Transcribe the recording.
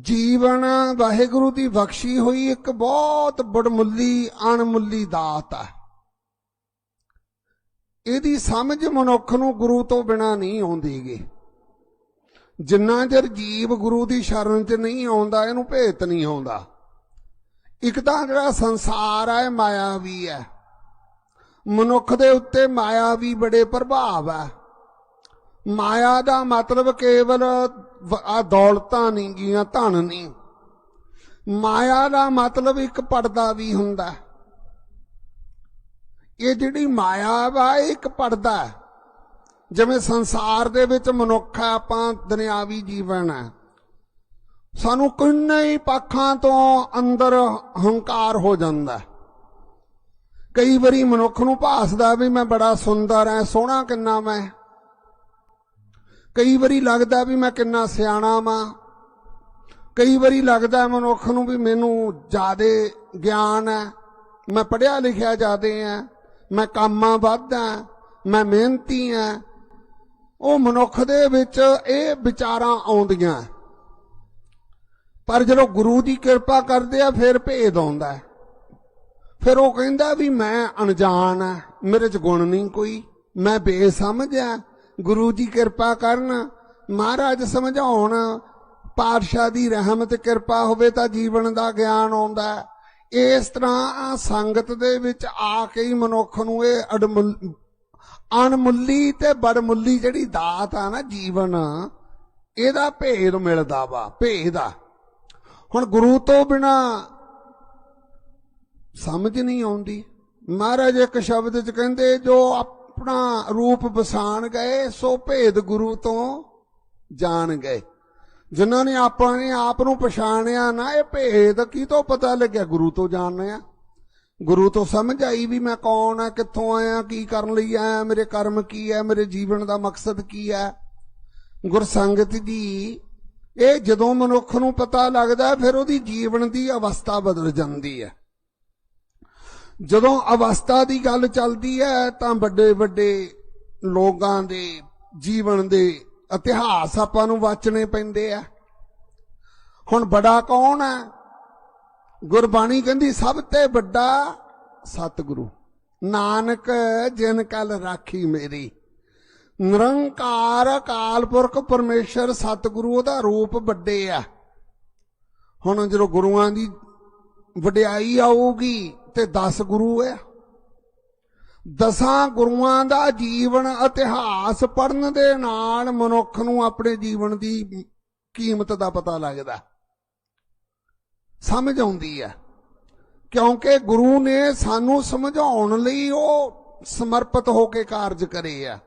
ਜੀਵਨ ਵਾਹਿਗੁਰੂ ਦੀ ਬਖਸ਼ੀ ਹੋਈ ਇੱਕ ਬਹੁਤ ਬੜਮੁੱਲੀ, ਅਣਮੁੱਲੀ ਦਾਤ ਹੈ। ਇਹਦੀ ਸਮਝ ਮਨੁੱਖ ਨੂੰ ਗੁਰੂ ਤੋਂ ਬਿਨਾ ਨਹੀਂ ਆਉਂਦੀਗੀ। ਜਿੰਨਾ ਚਿਰ ਜੀਵ ਗੁਰੂ ਦੀ ਸ਼ਰਨ 'ਚ ਨਹੀਂ ਆਉਂਦਾ, ਇਹਨੂੰ ਭੇਤ ਨਹੀਂ ਆਉਂਦਾ। ਇੱਕ ਤਾਂ ਜਿਹੜਾ ਸੰਸਾਰ ਹੈ, ਮਾਇਆ ਵੀ ਹੈ। ਮਨੁੱਖ ਦੇ ਉੱਤੇ ਮਾਇਆ ਵੀ ਬੜੇ ਪ੍ਰਭਾਵ ਹੈ। ਮਾਇਆ ਦਾ ਮਤਲਬ ਕੇਵਲ ਆ ਦੌਲਤਾਂ ਨਹੀਂ ਗੀਆਂ, ਧਨ ਨਹੀਂ ਮਾਇਆ ਦਾ ਮਤਲਬ ਇੱਕ ਪਰਦਾ ਵੀ ਹੁੰਦਾ ਇਹ ਜਿਹੜੀ ਮਾਇਆ ਵਾ, ਇਹ ਇੱਕ ਪਰਦਾ ਜਿਵੇਂ ਸੰਸਾਰ ਦੇ ਵਿੱਚ ਮਨੁੱਖ ਹੈ, ਆਪਾਂ ਦੁਨਿਆਵੀ ਜੀਵਨ ਹੈ। ਸਾਨੂੰ ਕਿੰਨੇ ਹੀ ਪੱਖਾਂ ਤੋਂ ਅੰਦਰ ਹੰਕਾਰ ਹੋ ਜਾਂਦਾ ਕਈ ਵਾਰੀ ਮਨੁੱਖ ਨੂੰ ਭਾਸਦਾ ਵੀ ਮੈਂ ਬੜਾ ਸੁੰਦਰ ਐ ਸੋਹਣਾ ਕਿੰਨਾ ਮੈਂ। ਕਈ ਵਾਰੀ ਲੱਗਦਾ ਵੀ ਮੈਂ ਕਿੰਨਾ ਸਿਆਣਾ ਵਾਂ। ਕਈ ਵਾਰੀ ਲੱਗਦਾ ਮਨੁੱਖ ਨੂੰ ਵੀ ਮੈਨੂੰ ਜ਼ਿਆਦੇ ਗਿਆਨ ਹੈ। ਮੈਂ ਪੜ੍ਹਿਆ ਲਿਖਿਆ ਜ਼ਿਆਦੇ ਆ ਮੈਂ ਕੰਮਾਂ ਵੱਧ ਮੈਂ ਮਿਹਨਤੀ ਆ ਉਹ ਮਨੁੱਖ ਦੇ ਵਿੱਚ ਇਹ ਵਿਚਾਰਾਂ ਆਉਂਦੀਆਂ। ਪਰ ਜਦੋਂ ਗੁਰੂ ਦੀ ਕਿਰਪਾ ਕਰਦੇ ਆ, ਫਿਰ ਭੇਦ ਆਉਂਦਾ ਫਿਰ ਉਹ ਕਹਿੰਦਾ ਵੀ ਮੈਂ ਅਣਜਾਣ ਆ ਮੇਰੇ ਚ ਗੁਣ ਨਹੀਂ ਕੋਈ। ਮੈਂ ਬੇਸਮਝ ਆ ਗੁਰੂ ਜੀ ਕਿਰਪਾ ਕਰਨ, ਮਹਾਰਾਜ ਸਮਝਾਉਣ, ਪਾਤਸ਼ਾਹ ਦੀ ਰਹਿਮਤ, ਕਿਰਪਾ ਹੋਵੇ ਤਾਂ ਜੀਵਨ ਦਾ ਗਿਆਨ ਆਉਂਦਾ ਇਸ ਤਰ੍ਹਾਂ ਸੰਗਤ ਦੇ ਵਿੱਚ ਆ ਕੇ ਹੀ ਮਨੁੱਖ ਨੂੰ ਇਹ ਅਡਮੁੱਲ ਅਣਮੁੱਲੀ ਤੇ ਬੜਮੁੱਲੀ ਜਿਹੜੀ ਦਾਤ ਆ ਨਾ ਜੀਵਨ, ਇਹਦਾ ਭੇਦ ਮਿਲਦਾ ਵਾ, ਭੇਦ ਆ। ਹੁਣ ਗੁਰੂ ਤੋਂ ਬਿਨਾ ਸਮਝ ਨਹੀਂ ਆਉਂਦੀ। ਮਹਾਰਾਜ ਇੱਕ ਸ਼ਬਦ ਚ ਕਹਿੰਦੇ, ਜੋ ਆਪਣਾ ਰੂਪ ਬਸਾਨ ਗਏ, ਸੋ ਭੇਦ ਗੁਰੂ ਤੋਂ ਜਾਣ ਗਏ। ਜਿਨ੍ਹਾਂ ਨੇ ਆਪਣੇ ਆਪ ਨੂੰ ਪਛਾਣਿਆ ਨਾ, ਇਹ ਭੇਦ ਕੀ ਤੋਂ ਪਤਾ ਲੱਗਿਆ? ਗੁਰੂ ਤੋਂ ਜਾਣਿਆ ਗੁਰੂ ਤੋਂ ਸਮਝ ਆਈ ਵੀ ਮੈਂ ਕੌਣ ਆ, ਕਿੱਥੋਂ ਆਇਆ, ਕੀ ਕਰਨ ਲਈ ਆਇਆ, ਮੇਰੇ ਕਰਮ ਕੀ ਹੈ ਮੇਰੇ ਜੀਵਨ ਦਾ ਮਕਸਦ ਕੀ ਹੈ ਗੁਰਸੰਗਤ ਜੀ, ਇਹ ਜਦੋਂ ਮਨੁੱਖ ਨੂੰ ਪਤਾ ਲੱਗਦਾ, ਫਿਰ ਉਹਦੀ ਜੀਵਨ ਦੀ ਅਵਸਥਾ ਬਦਲ ਜਾਂਦੀ ਹੈ। ਜਦੋਂ ਅਵਸਥਾ ਦੀ ਗੱਲ ਚੱਲਦੀ ਹੈ, ਤਾਂ ਵੱਡੇ ਵੱਡੇ ਲੋਕਾਂ ਦੇ ਜੀਵਨ ਦੇ ਇਤਿਹਾਸ ਆਪਾਂ ਨੂੰ ਵਾਚਣੇ ਪੈਂਦੇ ਆ। ਹੁਣ ਬੜਾ ਕੌਣ ਹੈ? ਗੁਰਬਾਣੀ ਕਹਿੰਦੀ, ਸਭ ਤੇ ਵੱਡਾ ਸਤਿਗੁਰੂ। ਨਾਨਕ, ਜਿਨ ਕਲ ਰਾਖੀ ਮੇਰੀ। ਨਿਰੰਕਾਰ ਅਕਾਲ ਪੁਰਖ ਪਰਮੇਸ਼ਰ ਸਤਿਗੁਰੂ, ਉਹਦਾ ਰੂਪ ਵੱਡੇ ਆ। ਹੁਣ ਜਦੋਂ ਗੁਰੂਆਂ ਦੀ ਵਡਿਆਈ ਆਊਗੀ ਤੇ 10 ਗੁਰੂ ਹੈ ਦਸਾਂ ਗੁਰੂਆਂ ਦਾ ਜੀਵਨ ਇਤਿਹਾਸ ਪੜਨ ਦੇ ਨਾਲ ਮਨੁੱਖ ਨੂੰ ਆਪਣੇ ਜੀਵਨ ਦੀ ਕੀਮਤ ਦਾ ਪਤਾ ਲੱਗਦਾ। ਸਮਝ ਆਉਂਦੀ ਹੈ ਕਿਉਂਕਿ ਗੁਰੂ ਨੇ ਸਾਨੂੰ ਸਮਝਾਉਣ ਲਈ ਉਹ ਸਮਰਪਿਤ ਹੋ ਕੇ ਕਾਰਜ ਕਰੇ ਆ।